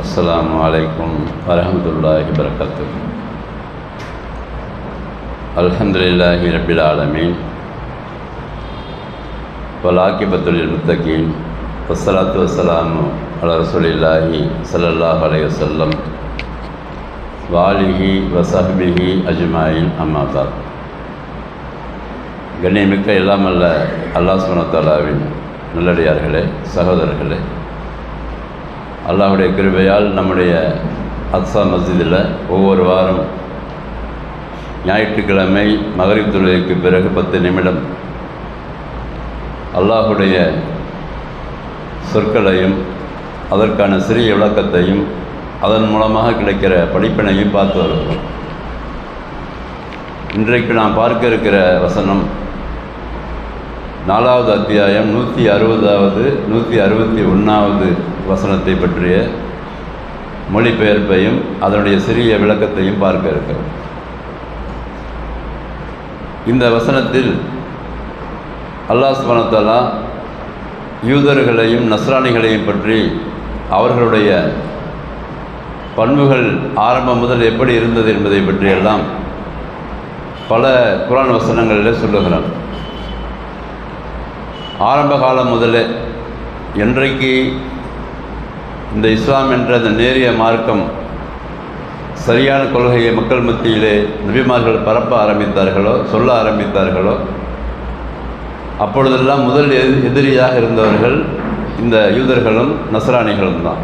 அஸ்லாம் வலைக்கும் வரமத்துல்லாஹி வரகத்து அல்ஹம்துலில்லாஹி ரபில் ஆலமீன் வலாக்கிபத்துலில் முத்தகீன் வசலாத்து வசலாம் அல ரசூலில்லாஹி சல்லாஹ் அலைய வல்லம் வாலிஹி வசஹபிஹி அஜ்மாயின் அம்மாதாத் கண்ணியமிக்க இல்லாமல்ல அல்லா சுனத்தாலாவின் நல்லடியார்களே சகோதரர்களே அல்லாவுடைய கிருபையால் நம்முடைய அத்சா மஸ்ஜிதில் ஒவ்வொரு வாரம் ஞாயிற்றுக்கிழமை மகரிப் தொழுகைக்கு பிறகு பத்து நிமிடம் அல்லாஹுடைய சொற்களையும் அதற்கான சிறிய விளக்கத்தையும் அதன் மூலமாக கிடைக்கிற படிப்பினையும் பார்த்து வருகிறோம். இன்றைக்கு நாம் பார்க்க இருக்கிற வசனம் நாலாவது அத்தியாயம் நூற்றி அறுபதாவது நூற்றி அறுபத்தி ஒன்றாவது வசனத்தை பற்றிய மொழிபெயர்ப்பையும் அதனுடைய சிறிய விளக்கத்தையும் பார்க்க இருக்கிறோம். இந்த வசனத்தில் அல்லாஹ் சுபனத்தாலா யூதர்களையும் நஸ்ரானிகளையும் பற்றி அவர்களுடைய பண்புகள் ஆரம்பம் முதல் எப்படி இருந்தது என்பதை பற்றியெல்லாம் பல குரான் வசனங்களில் சொல்லுகிறான் ஆரம்ப காலம் முதலே என்றைக்கு இந்த இஸ்லாம் என்ற அந்த நேரிய மார்க்கம் சரியான கொள்கையை மக்கள் மத்தியிலே நபிமார்கள் பரப்ப ஆரம்பித்தார்களோ சொல்ல ஆரம்பித்தார்களோ அப்பொழுதெல்லாம் முதல் எதிரியாக இருந்தவர்கள் இந்த யூதர்களும் நசராணிகளும் தான்.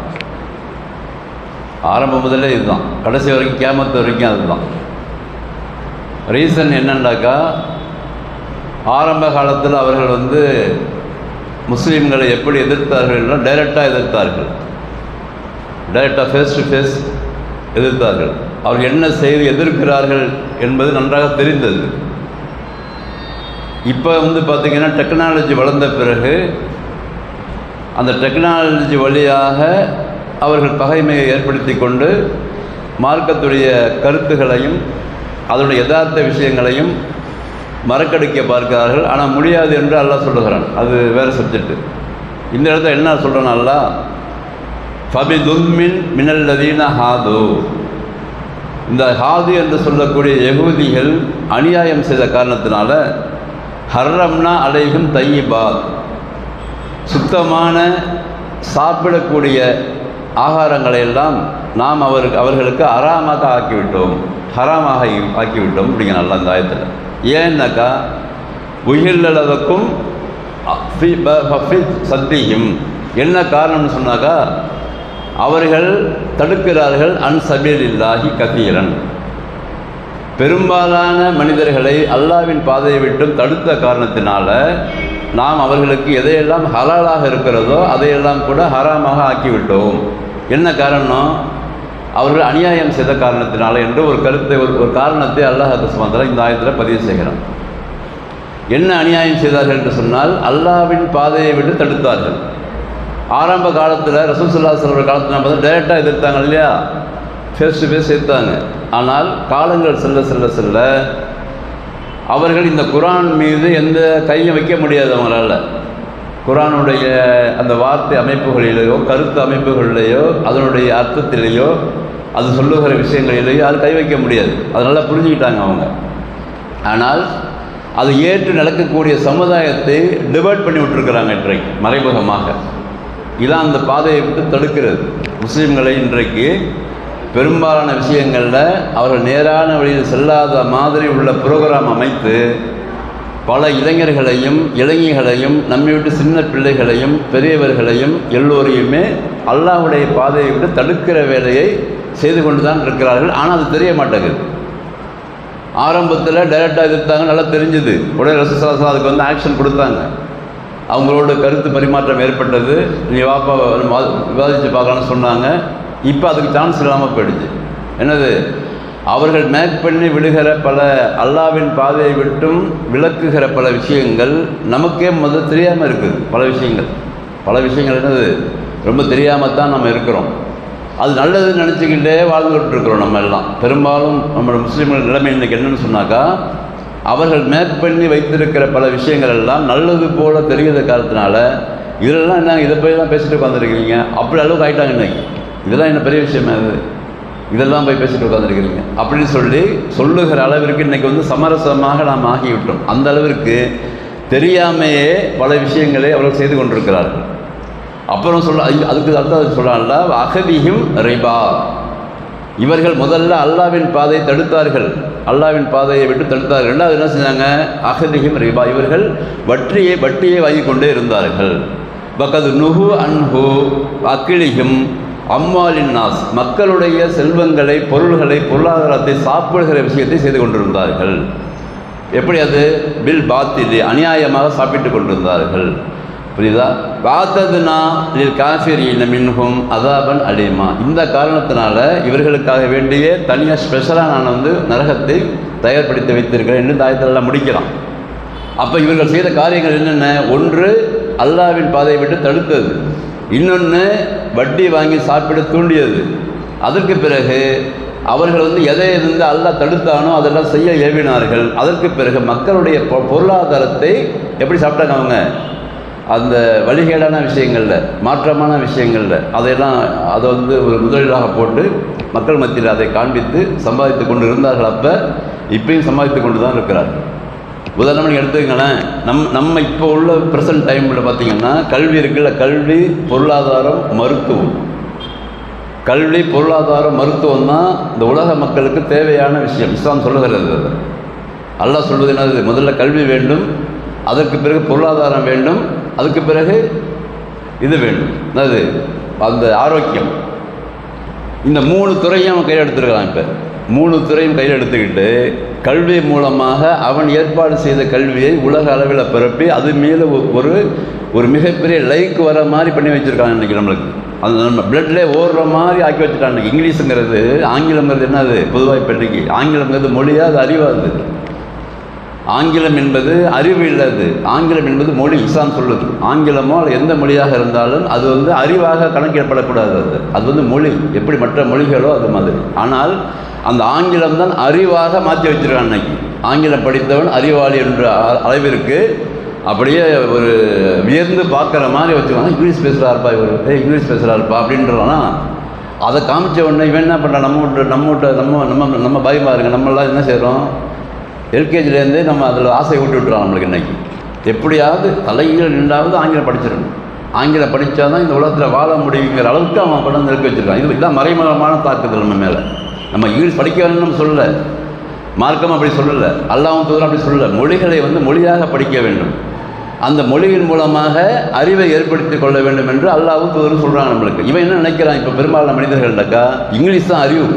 ஆரம்பம் முதலே இதுதான். கடைசி வரைக்கும் கேமத்து வரைக்கும் அதுதான். ரீசன் என்னென்னாக்கா ஆரம்ப காலத்தில் அவர்கள் வந்து முஸ்லீம்களை எப்படி எதிர்த்தார்கள்னா டைரெக்டாக எதிர்த்தார்கள். டைரெக்டாக ஃபேஸ் டு ஃபேஸ் எதிர்த்தார்கள். அவர்கள் என்ன செய்து எதிர்க்கிறார்கள் என்பது நன்றாக தெரிந்தது. இப்போ வந்து பார்த்திங்கன்னா டெக்னாலஜி வளர்ந்த பிறகு அந்த டெக்னாலஜி வழியாக அவர்கள் பகைமையை ஏற்படுத்தி கொண்டு மார்க்கத்துடைய கருத்துகளையும் அதனுடைய யதார்த்த விஷயங்களையும் மறக்கடிக்க பார்க்கிறார்கள். ஆனால் முடியாது என்று அல்லாஹ் சொல்லுகிறான். அது வேறு சப்ஜெக்ட்டு இந்த இடத்துல என்ன சொல்கிறான் அல்லா ஃபபி துன்மின் மினல்லதீன ஹாது இந்த ஹாது என்று சொல்லக்கூடிய யகூதிகள் அநியாயம் செய்த காரணத்தினால ஹர்ரம்னா அலைகும் தையிபாத். சுத்தமான சாப்பிடக்கூடிய ஆகாரங்களை எல்லாம் நாம் அவருக்கு அவர்களுக்கு அறாமாக ஆக்கிவிட்டோம். ஹராமாக ஆக்கிவிட்டோம் அப்படிங்கிற நல்லா அந்த ஆயத்தில். ஏன்னாக்கா? உயிரிழதற்கும் சத்தியும் என்ன காரணம்னு சொன்னாக்கா அவர்கள் தடுக்கிறார்கள் அன்சபீல் இல்லாஹி கதீரன் பெரும்பாலான மனிதர்களை அல்லாவின் பாதையை விட்டும் தடுத்த காரணத்தினால நாம் அவர்களுக்கு எதையெல்லாம் ஹலாலாக இருக்கிறதோ அதையெல்லாம் கூட ஹராமாக ஆக்கிவிட்டோம். என்ன காரணம்? அவர்கள் அநியாயம் செய்த காரணத்தினால என்று ஒரு கருத்தை ஒரு ஒரு காரணத்தை அல்லாஹ் சுமந்திர இந்த ஆயத்தில் பதிவு செய்கிறான். என்ன அநியாயம் செய்தார்கள் என்று சொன்னால் அல்லாவின் பாதையை விட்டு தடுத்தார்கள். ஆரம்ப காலத்தில் ரசூசுல்லா செல்வர காலத்தில் பார்த்தா டைரெக்டாக எதிர்த்தாங்க இல்லையா? ஃபேஸ் டு ஃபேஸ் எதிர்த்தாங்க ஆனால் காலங்கள் செல்ல செல்ல செல்ல அவர்கள் இந்த குரான் மீது எந்த கையும் வைக்க முடியாது அவங்களால. குரானுடைய அந்த வார்த்தை அமைப்புகளிலேயோ கருத்து அமைப்புகளிலேயோ அதனுடைய அர்த்தத்திலேயோ அது சொல்லுகிற விஷயங்களிலேயோ அது கை வைக்க முடியாது. அதனால் நல்லா புரிஞ்சுக்கிட்டாங்க அவங்க. ஆனால் அது ஏற்று நடக்கக்கூடிய சமுதாயத்தை டிவைட் பண்ணி விட்டுருக்குறாங்க இன்றைக்கு மறைமுகமாக. இதான் அந்த பாதையை விட்டு தடுக்கிறது. முஸ்லீம்களை இன்றைக்கு பெரும்பாலான விஷயங்களில் அவர்கள் நேரான வழியில் செல்லாத மாதிரி உள்ள ப்ரோக்ராம் அமைத்து பல இளைஞர்களையும் இளைஞர்களையும் நம்மை விட்டு சின்ன பிள்ளைகளையும் பெரியவர்களையும் எல்லோரையுமே அல்லாஹுடைய பாதையை விட்டு தடுக்கிற வேலையை செய்து கொண்டு தான் இருக்கிறார்கள். ஆனால் அது தெரிய மாட்டேங்குது. ஆரம்பத்தில் டைரெக்டாக எதிர்த்தாங்க நல்லா தெரிஞ்சுது. உடனே ரசசாசம் அதுக்கு வந்து ஆக்ஷன் கொடுத்தாங்க. அவங்களோட கருத்து பரிமாற்றம் ஏற்பட்டது. நீ வாப்பா விவாதித்து பார்க்கலாம்னு சொன்னாங்க. இப்போ அதுக்கு சான்ஸ் இல்லாமல் போயிடுச்சு. என்னது? அவர்கள் மேக் பண்ணி விடுகிற பல அல்லாவின் பாதையை விட்டும் விளக்குகிற பல விஷயங்கள் நமக்கே முதல் தெரியாமல் இருக்குது. பல விஷயங்கள். பல விஷயங்கள் என்னது? ரொம்ப தெரியாமல் தான் நம்ம இருக்கிறோம். அது நல்லதுன்னு நினச்சிக்கிட்டே வாழ்ந்துகிட்டு இருக்கிறோம் நம்ம எல்லாம். பெரும்பாலும் நம்மளோட முஸ்லீம்கள் நிலைமை இன்றைக்கி என்னென்னு சொன்னாக்கா அவர்கள் மேக் பண்ணி வைத்திருக்கிற பல விஷயங்கள் எல்லாம் நல்லது போல தெரியாத காரணத்தினால இதெல்லாம் என்ன இதை போய் தான் பேசிட்டு உட்காந்துருக்கீங்க அப்படி அளவுக்கு ஆகிட்டாங்க இன்னைக்கு. இதெல்லாம் என்ன பெரிய விஷயமா அது இதெல்லாம் போய் பேசிட்டு உட்காந்துருக்கிறீங்க அப்படின்னு சொல்லி சொல்லுகிற அளவிற்கு இன்னைக்கு வந்து சமரசமாக நாம் ஆகிவிட்டோம். அந்த அளவிற்கு தெரியாமையே பல விஷயங்களை அவர்கள் செய்து கொண்டிருக்கிறார்கள். அப்புறம் சொல்ல அதுக்கு அடுத்தது சொல்லல அகதியும் ரிபா. இவர்கள் முதல்ல அல்லாவின் பாதையை தடுத்தார்கள். அல்லாவின் பாதையை விட்டு தடுத்தார்கள். ரெண்டாவது என்ன செஞ்சாங்க? அகதியும் ரிபா. இவர்கள் வட்டியை வட்டியை வாங்கி கொண்டே இருந்தார்கள். பக்கது நுகு அன்ஹு அக்கிலியும் அம்மாலின் நாஸ். மக்களுடைய செல்வங்களை பொருள்களை பொருளாதாரத்தை சாப்பிடுகிற விஷயத்தை செய்து கொண்டிருந்தார்கள். எப்படி அது? பில் பாத்திலி. அநியாயமாக சாப்பிட்டு கொண்டிருந்தார்கள். புரியுதா? வாத்ததுனா இதில் காஃபிரி மின்ஹும் அதாபன் அலிமா. இந்த காரணத்தினால இவர்களுக்காக வேண்டிய தனியாக ஸ்பெஷலாக நான் வந்து நரகத்தை தயார்படுத்தி வைத்திருக்கிறேன் என்று தாயத்திலெல்லாம் முடிக்கிறான் அப்போ இவர்கள் செய்த காரியங்கள் என்னென்ன? ஒன்று அல்லாவின் பாதையை விட்டு தடுத்தது. இன்னொன்று வட்டி வாங்கி சாப்பிட தூண்டியது. அதற்கு பிறகு அவர்கள் வந்து எதை இருந்து அல்லாஹ் தடுத்தானோ அதெல்லாம் செய்ய ஏவினார்கள். அதற்கு பிறகு மக்களுடைய பொ- பொருளாதாரத்தை எப்படி சாப்பிட்டாங்க அவங்க? அந்த வழிகேடான விஷயங்களில் மாற்றமான விஷயங்களில் அதையெல்லாம் அதை வந்து ஒரு முதலீடாக போட்டு மக்கள் மத்தியில் அதை காண்பித்து சம்பாதித்து கொண்டு இருந்தார்கள் அப்போ இப்பயும் சம்பாதித்து கொண்டு தான் இருக்கிறார்கள் உதாரணமாக எடுத்துக்கங்களேன் நம் நம்ம இப்போ உள்ள ப்ரெசன்ட் டைமில் பார்த்திங்கன்னா கல்வி இருக்குல்ல கல்வி பொருளாதாரம் மருத்துவம். கல்வி பொருளாதாரம் மருத்துவம் தான் இந்த உலக மக்களுக்கு தேவையான விஷயம். இஸ்லாம் சொல்லுகிறது அல்லாஹ் சொல்வது என்னது? முதல்ல கல்வி வேண்டும் அதற்கு பிறகு பொருளாதாரம் வேண்டும் அதுக்கு பிறகு இது வேண்டும் என்னது? அந்த ஆரோக்கியம். இந்த மூணு துறையும் அவன் கையில் எடுத்துருக்கலாம் இப்போ. மூணு துறையும் கையில் எடுத்துக்கிட்டு கல்வி மூலமாக அவன் ஏற்பாடு செய்த கல்வியை உலக அளவில் பிறப்பி அது மேலே ஒரு ஒரு மிகப்பெரிய லைக் வர மாதிரி பண்ணி வச்சுருக்கான் இன்றைக்கி நம்மளுக்கு. அந்த நம்ம பிளட்லேயே ஓடுற மாதிரி ஆக்கி வச்சுட்டான் இன்றைக்கி இங்கிலீஷுங்கிறது ஆங்கிலங்கிறது என்னது? பொதுவாக இப்போ இன்றைக்கி ஆங்கிலங்கிறது மொழியாக அது அறிவாது. ஆங்கிலம் என்பது அறிவு இல்லது. ஆங்கிலம் என்பது மொழி இஸ்லாம் சொல்லுது. ஆங்கிலமோ எந்த மொழியாக இருந்தாலும் அது வந்து அறிவாக கணக்கிடப்படக்கூடாது அது. அது வந்து மொழி. எப்படி மற்ற மொழிகளோ அது மாதிரி. ஆனால் அந்த ஆங்கிலம் தான் அறிவாக மாற்றி வச்சிருக்கான் அன்னைக்கு. ஆங்கிலம் படித்தவன் அறிவாளி என்ற அளவிற்கு அப்படியே ஒரு வியர்ந்து பார்க்குற மாதிரி வச்சுக்கோங்க. இங்கிலீஷ் பேசுகிறாருப்பா இவர். ஏ இங்கிலீஷ் பேசுகிறாருப்பா அப்படின்றனா அதை காமிச்ச உடனே இவன் என்ன பண்ணுறான் நம்ம நம்ம நம்ம நம்ம நம்ம பயமாருங்க நம்மளாம் என்ன செய்கிறோம் எல்கேஜிலேருந்தே நம்ம அதில் ஆசை ஊட்டி விட்டுறோம் நம்மளுக்கு இன்னைக்கு. எப்படியாவது தலையில் நின்றாவது ஆங்கிலம் படிச்சிடணும். ஆங்கிலம் படித்தா தான் இந்த உலகத்தில் வாழ முடியுங்கிற அளவுக்கு அவன் படம் நெருக்கி வச்சுருக்கான் வச்சிருக்கான். இது இதான் மறைமுகமான தாக்குதல் நம்ம மேலே. நம்ம இங்கிலீஷ் படிக்க வேணும்னு சொல்லலை. மார்க்கம் அப்படி சொல்லலை. அல்லாவும் தூதரும் அப்படி சொல்லலை. மொழிகளை வந்து மொழியாக படிக்க வேண்டும். அந்த மொழியின் மூலமாக அறிவை ஏற்படுத்தி கொள்ள வேண்டும் என்று அல்லாவும் தூதரும் சொல்கிறாங்க நம்மளுக்கு. இவன் என்ன நினைக்கிறான்? இப்போ பெரும்பாலான மனிதர்கள்டக்கா இங்கிலீஷ் தான் அறிவு.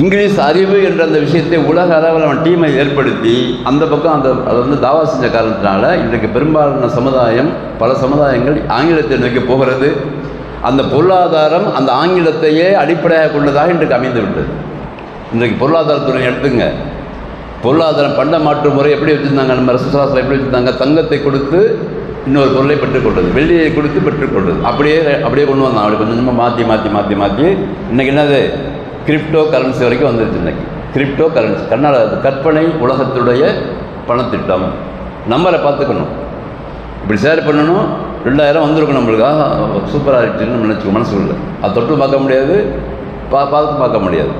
இங்கிலீஷ் அறிவு என்ற அந்த விஷயத்தை உலக அளவில் அவன் டீமை ஏற்படுத்தி அந்த பக்கம் அந்த அதை வந்து தாவா செஞ்ச காரணத்தினால இன்றைக்கு பெரும்பாலான சமுதாயம் பல சமுதாயங்கள் ஆங்கிலத்தை நோக்கி போகிறது. அந்த பொருளாதாரம் அந்த ஆங்கிலத்தையே அடிப்படையாக கொண்டதாக இன்றைக்கு அமைந்து விட்டது. இன்றைக்கு பொருளாதாரத்துறை எடுத்துங்க. பொருளாதாரம் பண்ட மாற்று முறை எப்படி வச்சுருந்தாங்க? நம்ம ரசசாஸ்திரம் எப்படி வச்சுருந்தாங்க? தங்கத்தை கொடுத்து இன்னொரு பொருளை பெற்றுக்கொண்டது வெள்ளியை கொடுத்து பெற்றுக்கொண்டது அப்படியே அப்படியே கொண்டு வந்தான். அப்படி கொஞ்சம் கொஞ்சமாக மாற்றி மாற்றி மாற்றி மாற்றி இன்றைக்கி என்னது? கிரிப்டோ கரன்சி வரைக்கும் வந்துருச்சு இன்றைக்கி கிரிப்டோ கரன்சி கர்நாடக கற்பனை உலகத்துடைய பணத்திட்டம். நம்பரை பார்த்துக்கணும். இப்படி ஷேர் பண்ணணும். ரெண்டாயிரம் வந்திருக்கும் நம்மளுக்காக சூப்பராக இருக்குன்னு நம்ம நினச்சிக்கோ மனசுக்குள்ள அதை தொட்டு பார்க்க முடியாது. பா பார்த்து பார்க்க முடியாது.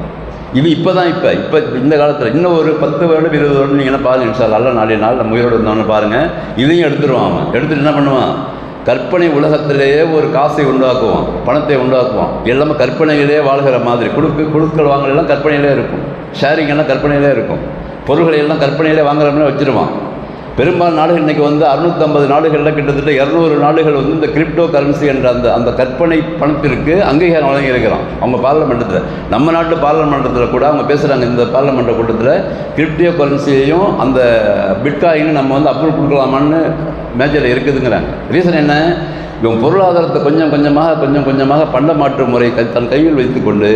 இது இப்போ தான் இப்போ. இப்போ இந்த காலத்தில் இன்னும் ஒரு பத்து வருடம் இருபது வருடம் நீங்கள் என்ன பாருங்கள் சார் நல்ல நாளைய நாள் நம்ம உயிரோடு பாருங்கள் இதையும் எடுத்துருவான் அவன். எடுத்துகிட்டு என்ன பண்ணுவான்? கற்பனை உலகத்திலேயே ஒரு காசை உண்டாக்குவான் பணத்தை உண்டாக்குவான். எல்லாமே கற்பனையிலே வாழ்கிற மாதிரி. குழுக்கு குழுக்கள் வாங்கலாம் கற்பனையிலே இருக்கும். ஷேரிங் எல்லாம் கற்பனையிலே இருக்கும். பொருள்களை எல்லாம் கற்பனையிலே வாங்குற மாதிரி வச்சிருவான். பெரும்பாலும் நாடுகள் இன்றைக்கி வந்து அறுநூற்றம்பது நாடுகளில் கிட்டத்தட்ட இரநூறு நாடுகள் வந்து இந்த கிரிப்டோ கரன்சி என்ற அந்த அந்த கற்பனை பணத்திற்கு அங்கீகாரம் வழங்கியிருக்கிறான் அவங்க பார்லமெண்டத்தில் நம்ம நாட்டு பார்லமெண்டத்தில் கூட அவங்க பேசுகிறாங்க இந்த பார்லமெண்ட கூட்டத்தில் கிரிப்டோ கரன்சியையும் அந்த பிட்காயின்னு நம்ம வந்து அப்ரூவ் கொடுக்கலாமான்னு மேஜரில் இருக்குதுங்கிறாங்க. ரீசன் என்ன? இவன் பொருளாதாரத்தை கொஞ்சம் கொஞ்சமாக கொஞ்சம் கொஞ்சமாக பண்ட மாற்று முறை தன் கையில் வைத்துக்கொண்டு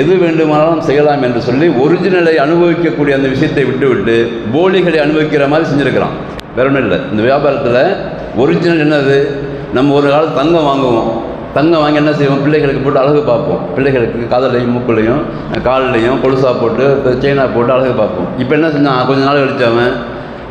எது வேண்டுமானாலும் செய்யலாம் என்று சொல்லி ஒரிஜினலை அனுபவிக்கக்கூடிய அந்த விஷயத்தை விட்டுவிட்டு போலிகளை அனுபவிக்கிற மாதிரி செஞ்சுருக்கிறான். வேற ஒன்றும் இல்லை. இந்த வியாபாரத்தில் ஒரிஜினல் என்னது? நம்ம ஒரு காலம் தங்கம் வாங்குவோம். தங்கம் வாங்கி என்ன செய்வோம்? பிள்ளைகளுக்கு போட்டு அழகு பார்ப்போம். பிள்ளைகளுக்கு காதலையும் மூக்குலையும் கால்லையும் கொலுசா போட்டு செயினாக போட்டு அழகு பார்ப்போம். இப்போ என்ன செஞ்சான்? கொஞ்ச நாள் கழிச்சவன்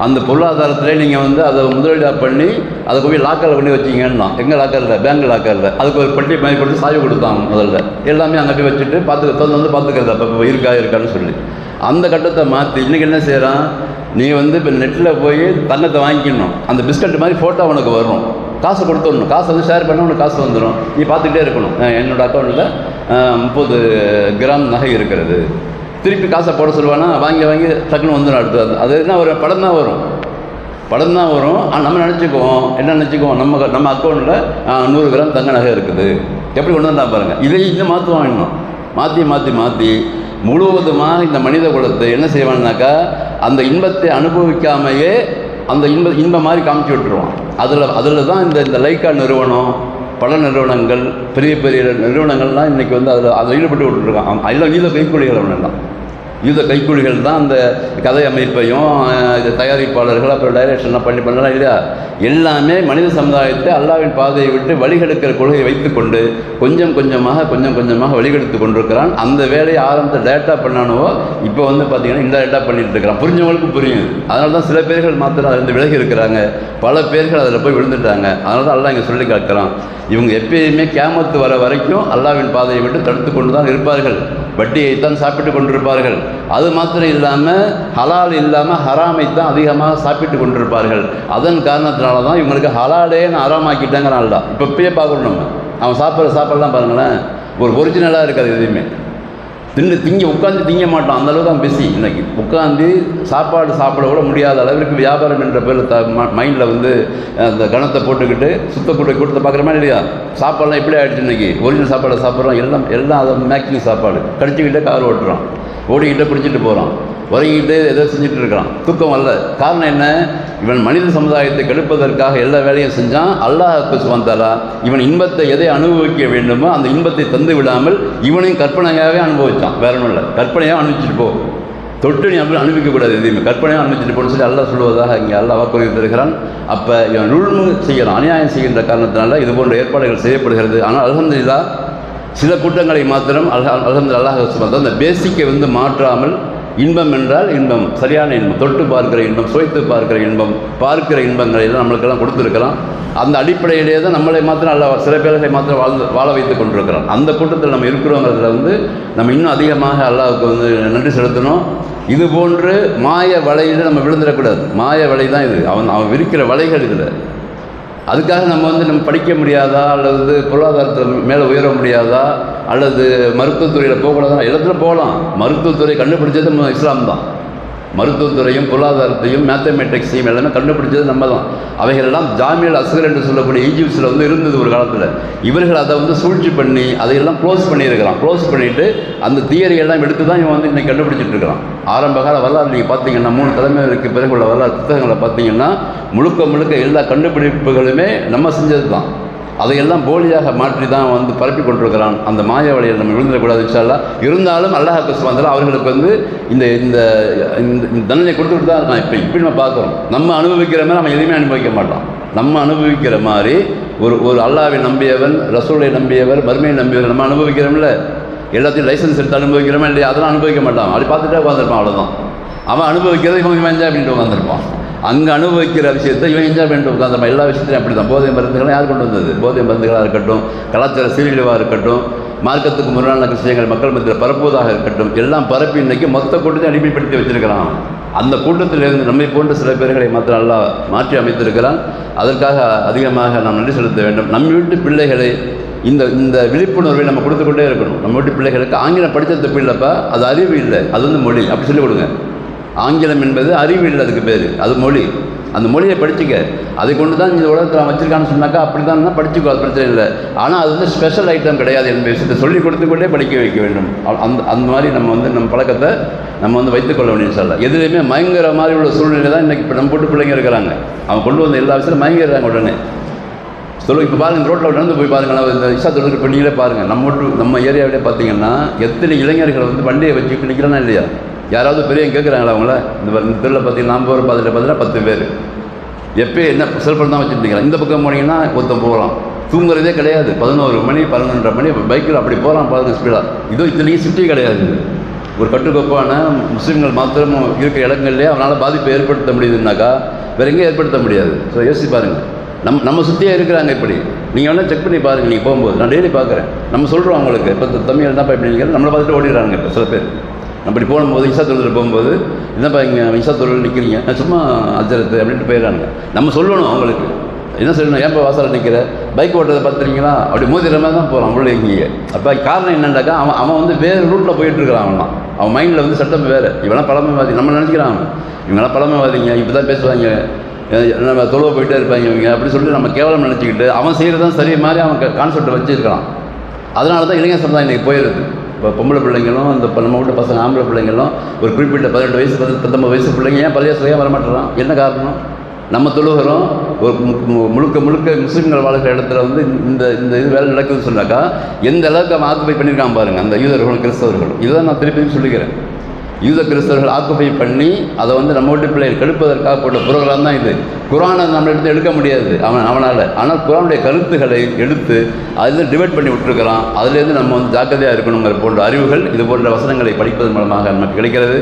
அந்த பொருளாதாரத்திலே நீங்கள் வந்து அதை முதலீடாக பண்ணி அதை போய் லாக்கரில் கொண்டு வச்சிங்கன்னா எங்கே லாக்கரில் பேங்க் லாக்கரில் அதுக்கு ஒரு பட்டி மாதிரி சாய்வு சாவி கொடுத்தாங்க முதல்ல. எல்லாமே அங்கே போய் வச்சுட்டு பார்த்து திறந்து வந்து பார்த்துக்கிறது. அப்போ இருக்கா இருக்கான்னு சொல்லி. அந்த கட்டத்தை மாற்றி இன்றைக்கி என்ன செய்கிறான் நீ வந்து இப்போ நெட்டில் போய் தங்கத்தை வாங்கிக்கணும். அந்த பிஸ்கட் மாதிரி ஃபோட்டோ உனக்கு வரும். காசு கொடுத்துடணும். காசு வந்து ஷேர் பண்ண உனக்கு காசு வந்துடும் நீ பார்த்துக்கிட்டே இருக்கணும். என்னோடய என்னோட அக்கௌண்ட்டில் முப்பது கிராம் நகை இருக்கிறது. திருப்பி காசை போட சொல்லுவானா? வாங்கி வாங்கி டக்குன்னு வந்துடும் அடுத்து அது. என்ன ஒரு படம் தான் வரும். படம் தான் வரும். ஆனால் நம்ம நினச்சிக்குவோம். என்ன நினச்சிக்குவோம்? நம்ம நம்ம அக்கௌண்ட்டில் நூறு கிராம் தங்க நகை இருக்குது. எப்படி கொண்டு வந்தா பாருங்கள் இதை இன்னும் மாற்றுவான் இன்னும் மாற்றி மாற்றி மாற்றி முழுவதுமாக இந்த மனித குலத்தை என்ன செய்வான்னாக்கா அந்த இன்பத்தை அனுபவிக்காமையே அந்த இன்ப இன்பம் மாதிரி காமிச்சு விட்டுருவான். அதில் அதில் தான் இந்த இந்த லைக்கா நிறுவனம் பல நிறுவனங்கள் பெரிய பெரிய நிறுவனங்கள்லாம் இன்றைக்கி வந்து அதில் அதில் ஈடுபட்டு விட்டுருக்கான் அதில் ஈழ கைக்கூலிகள் அவனெல்லாம் யூத கைக்கூலிகள் தான் அந்த கதை அமைப்பையும் இது தயாரிப்பாளர்கள் அப்புறம் டைரக்ஷன்லாம் பண்ணி பண்ணலாம் இல்லையா? எல்லாமே மனித சமுதாயத்தை அல்லாவின் பாதையை விட்டு வழிகெடுக்கிற கொள்கையை வைத்துக்கொண்டு கொஞ்சம் கொஞ்சமாக கொஞ்சம் கொஞ்சமாக வழிகெடுத்து கொண்டிருக்கிறான். அந்த வேலையை ஆரம்பத்தை டேரெக்டாக பண்ணானவோ இப்போ வந்து பார்த்திங்கன்னா இன்டேரக்டாக பண்ணிட்டு இருக்கிறான். புரிஞ்சவங்களுக்கு புரியும். அதனால தான் சில பேர்கள் மாத்திரம் அதில் விலகி இருக்கிறாங்க. பல பேர்கள் அதில் போய் விழுந்துட்டாங்க. அதனால தான் அல்லாஹ் இங்கே சொல்லி காட்டுறான். இவங்க எப்பயுமே கேமத்து வர வரைக்கும் அல்லாவின் பாதையை விட்டு தடுத்து கொண்டு தான் இருப்பார்கள். வட்டியைத்தான் சாப்பிட்டு கொண்டிருப்பார்கள். அது மாத்திரம் இல்லாமல் ஹலால் இல்லாமல் ஹராமை தான் அதிகமாக சாப்பிட்டு கொண்டிருப்பார்கள். அதன் காரணத்தினால தான் இவங்களுக்கு ஹலாலே நான் ஹராமாக்கிட்டேங்கிறான் தான் இப்போ இப்பயே பார்க்கணும் நம்ம. அவன் சாப்பிட்ற சாப்பாடுலாம் பாருங்களேன். ஒரு ஒரிஜினலாக இருக்காது எதுவுமே தின்னு திங்க உட்காந்து திங்க மாட்டான். அந்த அளவுக்கு அவன் பிஸி இன்றைக்கி உட்காந்து சாப்பாடு சாப்பிட கூட முடியாத அளவிற்கு வியாபாரம் என்ற பேரில் த மைண்டில் வந்து அந்த கணத்தை போட்டுக்கிட்டு சுத்த கூட்ட கூட்டத்தை பார்க்குற மாதிரி இல்லையா? சாப்பாடுலாம் எப்படி ஆகிடுச்சு இன்னைக்கு. ஒரிஜினல் சாப்பாடை சாப்பிட்றோம் எல்லாம் எல்லாம் அதை மேக்ஸிமம் சாப்பாடு. கடிச்சிக்கிட்டே கார் ஓட்டுறான். ஓடிக்கிட்டே பிடிச்சிட்டு போகிறான் உறங்கிட்டு ஏதோ செஞ்சுட்டு இருக்கிறான் தூக்கம் அல்ல காரணம் என்ன? இவன் மனித சமுதாயத்தை கெடுப்பதற்காக எல்லா வேலையும் செஞ்சான். அல்லாஹ் சுவந்தாலா இவன் இன்பத்தை எதை அனுபவிக்க வேண்டுமோ அந்த இன்பத்தை தந்து விடாமல் இவனையும் கற்பனையாகவே அனுபவிச்சான். வேற ஒன்றும் இல்லை. கற்பனையாக அனுபவிச்சுட்டு போ. தொட்டு நீ அப்படி அனுபவிக்கக்கூடாது எதையுமே. கற்பனையாக அனுபவிச்சுட்டு போன்னு சொல்லி அல்லா சொல்வதாக இங்கே அல்லாஹ் வாக்குறுதி தருகிறான். அப்போ இவன் நுழ்மு செய்யலாம் அநியாயம் செய்கின்ற காரணத்தினால இது போன்ற ஏற்பாடுகள் செய்யப்படுகிறது. ஆனால் அலகந்தில்லா சில கூட்டங்களை மாத்திரம் அல்ஹா அல்ஹம்து அல்லாஹ் சுமந்த அந்த பேசிக்கை வந்து மாற்றாமல் இன்பம் என்றால் இன்பம். சரியான இன்பம். தொட்டு பார்க்கிற இன்பம் சுவைத்து பார்க்கிற இன்பம் பார்க்கிற இன்பங்களை எல்லாம் நம்மளுக்கெல்லாம் கொடுத்துருக்கலாம். அந்த அடிப்படையிலே தான் நம்மளை மாத்திரம் அல்ல சில பேர்களை மாத்திரம் வாழ்ந்து வாழ வைத்து கொண்டிருக்கிறோம் அந்த கூட்டத்தில் நம்ம இருக்கிறோங்கிறதுல வந்து நம்ம இன்னும் அதிகமாக அல்லாவுக்கு வந்து நன்றி செலுத்தணும். இது போன்று மாய வலையில் நம்ம விழுந்துடக்கூடாது. மாய வலை தான் இது. அவன் அவன் விரிக்கிற வலைகள் இதில். அதுக்காக நம்ம வந்து நம்ம படிக்க முடியாதா அல்லது பொருளாதாரத்தில் மேலே உயர முடியாதா அல்லது மருத்துவத்துறையில் போகக்கூடாதா? இடத்துல போகலாம். மருத்துவத்துறை கண்டுபிடிச்சது நம்ம இஸ்லாம் தான். மருத்துவத்துறையும் பொருளாதாரத்தையும் மேத்தமெட்டிக்ஸையும் எல்லாமே கண்டுபிடிச்சது நம்ம தான் அவைகளெல்லாம் ஜாமியல் அஸ்கர் என்று சொல்லக்கூடிய ஈஜிப்ட்ஸில் வந்து இருந்தது ஒரு காலத்தில். இவர்கள் அதை வந்து சூழ்ச்சி பண்ணி அதையெல்லாம் க்ளோஸ் பண்ணியிருக்கிறான். க்ளோஸ் பண்ணிவிட்டு அந்த தியரியெல்லாம் எடுத்து தான் இவன் வந்து இன்னைக்கு கண்டுபிடிச்சிட்டு இருக்கிறான். ஆரம்ப கால வரலாறு நீங்கள் பார்த்தீங்கன்னா மூணு தலைமைக்கு பிறகு உள்ள வரலாறு புத்தகங்களை பார்த்தீங்கன்னா முழுக்க முழுக்க எல்லா கண்டுபிடிப்புகளுமே நம்ம செஞ்சது தான் அதையெல்லாம் போலியாக மாற்றி தான் வந்து பரப்பி கொண்டிருக்கிறான். அந்த மாய வழியில் நம்ம விழுந்துடக்கூடாது இன்ஷால்லா இருந்தாலும் அல்லாஹ் சுமந்திர அவர்களுக்கு வந்து இந்த இந்த இந்த தண்டனை கொடுத்துட்டு தான் இருக்கான். இப்போ இப்படி நம்ம பார்க்குறோம். நம்ம அனுபவிக்கிற மாதிரி நம்ம எதுவுமே அனுபவிக்க மாட்டோம் நம்ம அனுபவிக்கிற மாதிரி ஒரு ஒரு அல்லாவை நம்பியவன் ரசூலை நம்பியவர் மருமையை நம்பியவர் நம்ம அனுபவிக்கிறோம்ல? எல்லாத்தையும் லைசன்ஸ் எடுத்து அனுபவிக்கிறோமா இல்லையா? அதெல்லாம் அனுபவிக்க மாட்டான். அப்படி பார்த்துட்டே உட்காந்துருப்பான் அவ்வளோதான் அவன் அனுபவிக்கிறது இவன் வேண்டாம் அப்படின்ட்டு உட்காந்துருப்பான் அங்கே அனுபவிக்கிற விஷயத்தை இவன் என்ஜாய் பண்ணிட்டு அந்த எல்லா விஷயத்தையும் அப்படி தான் போதை மருந்துகள்லாம் யார் கொண்டு வந்தது? போதை மருந்துகளாக இருக்கட்டும் கலாச்சார சீரழிவாக இருக்கட்டும் மார்க்கத்துக்கு முரணான விஷயங்கள் மக்கள் மத்தியில் பரப்புவதாக இருக்கட்டும் எல்லாம் பரப்பி இன்றைக்கி மொத்த கூட்டத்தை அடிமைப்படுத்தி வச்சிருக்கிறான். அந்த கூட்டத்திலிருந்து நம்மை போன்ற சில பேர்களை மாத்திரம் நல்லா மாற்றி அமைத்திருக்கிறான். அதற்காக அதிகமாக நாம் நன்றி செலுத்த வேண்டும். நம்ம வீட்டு பிள்ளைகளை இந்த இந்த விழிப்புணர்வை நம்ம கொடுத்துக்கொண்டே இருக்கணும். நம்ம வீட்டு பிள்ளைகளுக்கு ஆங்கிலம் படித்த தப்பு இல்லைப்பா அது அறிவு இல்லை. அது வந்து மொழி. அப்படி சொல்லிக் கொடுங்க. ஆங்கிலம் என்பது அறிவு இல்லை அதுக்கு பேர். அது மொழி. அந்த மொழியை படிச்சுக்க. அதை கொண்டு தான் இந்த உலகத்தில் வச்சிருக்கான்னு சொன்னாக்கா அப்படி தான் படிச்சுக்கோ அது பிரச்சனை இல்லை. ஆனால் அது வந்து ஸ்பெஷல் ஐட்டம் கிடையாது என்பது விஷயத்தை சொல்லி கொடுத்து கொண்டே படிக்க வைக்க வேண்டும். அந்த அந்த மாதிரி நம்ம வந்து நம்ம பழக்கத்தை நம்ம வந்து வைத்துக்கொள்ள வேண்டிய சொல்ல எதுலேயுமே மயங்குற மாதிரி உள்ள சூழ்நிலை தான் இன்றைக்கி இப்போ நம்ம போட்டு பிள்ளைங்க இருக்கிறாங்க. அவங்க கொண்டு வந்த எல்லா விஷயத்தையும் மயங்கிறாங்க உடனே. சொல்லுங்க இப்போ பாருங்கள் ரோட்டில் நடந்து போய் பாருங்களேன். இந்த இஷா தொழில் பெண்ணிகளே பாருங்கள் நம்ம நம்ம ஏரியாவிலே பார்த்தீங்கன்னா எத்தனை இளைஞர்கள் வந்து வண்டியை வச்சுக்கிட்டு நிற்கிறானா இல்லையா? யாராவது பெரியவங்க கேட்குறாங்களா அவங்கள? இந்த திருவிழா இந்த பார்த்தீங்கன்னா நம்ம ஒரு பார்த்துட்டு பார்த்தீங்கன்னா பத்து பேர். எப்பயும் என்ன செல்ஃபோன் தான் வச்சுருந்தீங்களா இந்த பக்கம் போனீங்கன்னா ஒருத்தன் போகலாம். தூங்குறதே கிடையாது. பதினோரு மணி பதினொன்றரை மணி பைக்கில் அப்படி போகலாம் பாருங்கள் ஸ்பீடாக இதோ இத்தனைக்கும் சிட்டி கிடையாது. ஒரு கட்டுக்கோப்பான முஸ்லீம்கள் மாத்திரம் இருக்கிற இடங்கள்லேயே அவனால் பாதிப்பை ஏற்படுத்த முடியுதுன்னாக்கா வேற எங்கேயும் ஏற்படுத்த முடியாது. ஸோ யோசிச்சு பாருங்கள் நம் நம்ம சுற்றியே இருக்கிறாங்க இப்படி. நீங்கள் வேணால் செக் பண்ணி பாருங்கள் நீங்கள் போகும்போது. நான் டெய்லி பார்க்குறேன் நம்ம சொல்கிறோம் அவங்களுக்கு. இப்போ தமிழ் என்னப்பா இப்படி நீங்கள் நம்மளை பார்த்துட்டு ஓடிடுறாங்க இப்போ சில பேர். அப்படி போகும்போது இசா தொழில் போகும்போது என்னப்பா இங்கே இசா தொழில் நிற்கிறீங்க நான் சும்மா அஜரத்து அப்படின்ட்டு போயிடறாங்க நம்ம சொல்லணும் அவங்களுக்கு. என்ன சொல்லணும்? ஏன்ப்பா வாசலில் நிற்கிற பைக் ஓட்டுறதை பார்த்துறீங்களா அப்படி மோதிர மாதிரி தான் போகிறான் உள்ள இங்கே அப்போ காரணம் என்னண்டாக்கா அவன் அவன் வந்து வேறு ரூட்டில் போயிட்டுருக்கிறான் அவன்லாம் அவன் மைண்டில் வந்து சட்டம் வேறு. இவெல்லாம் பழமைவாதி. நம்ம நினச்சிக்கிறான் அவன். இவங்கெல்லாம் பழமைவாதிங்க இப்படி தான் பேசுவாங்க. நம்ம தொழுவ போயிட்டே இருப்பாங்க இவங்க. அப்படி சொல்லிட்டு நம்ம கேவலம் நினச்சிக்கிட்டு அவன் செய்கிறது தான் சரி மாதிரி அவன் கான்செப்டை வச்சுருக்கான் அதனால தான் இளைஞர் சமுதாயம் இன்றைக்கி போயிடுது இப்போ பொம்பளை பிள்ளைங்களும் இந்த நம்ம வீட்டு பசங்க ஆம்பளை பிள்ளைங்களும் ஒரு குறிப்பிட்ட பதினெட்டு வயசு பத்தொம்பது வயசு பிள்ளைங்க ஏன் பள்ளியாசிரியாக வரமாட்டேறான்? என்ன காரணம்? நம்ம தொழுகிறோம் ஒரு மு- முழுக்க முழுக்க முஸ்லீம்கள் வாழ்கிற இடத்துல வந்து இந்த இந்த இது வேலை நடக்குதுன்னு சொன்னாக்கா எந்த அளவுக்கு அவன் ஆக்குப்பை பண்ணியிருக்கான் பாருங்கள் அந்த யூதர்களும் கிறிஸ்தவர்களும். இதுதான் நான் திருப்பி திருப்பி சொல்லிக்கிறேன். யூத கிறிஸ்தவர்கள் ஆக்குப்பை பண்ணி அதை வந்து நம்ம வீட்டு பிள்ளைகள் கெடுப்பதற்காக போட்ட புரோகிராம் தான் இது. குரானை நம்ம எடுத்து எடுக்க முடியாது அவன் அவனால். ஆனால் குரானுடைய கருத்துக்களை எடுத்து அதில் டிவைட் பண்ணி விட்டுருக்கிறான். அதுலேருந்து நம்ம வந்து ஜாக்கிரதையாக இருக்கணுங்கிற போன்ற அறிவுகள் இது போன்ற வசனங்களை படிப்பதன் மூலமாக நமக்கு கிடைக்கிறது.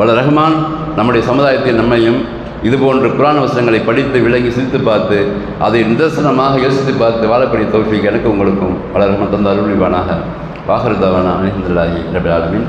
வள ரஹ்மான் நம்முடைய சமுதாயத்தில் நம்மையும் இது போன்ற குரான் வசனங்களை படித்து விளங்கி சிரித்து பார்த்து அதை நிதர்சனமாக யோசித்து பார்த்து வாழக்கூடிய தோல்விக்கு எனக்கு உங்களுக்கும் வள ரஹ்மான் தந்த அருள்வானாக வாகருதாவான அணிந்துள்ளாகி ரபி ஆலமின்.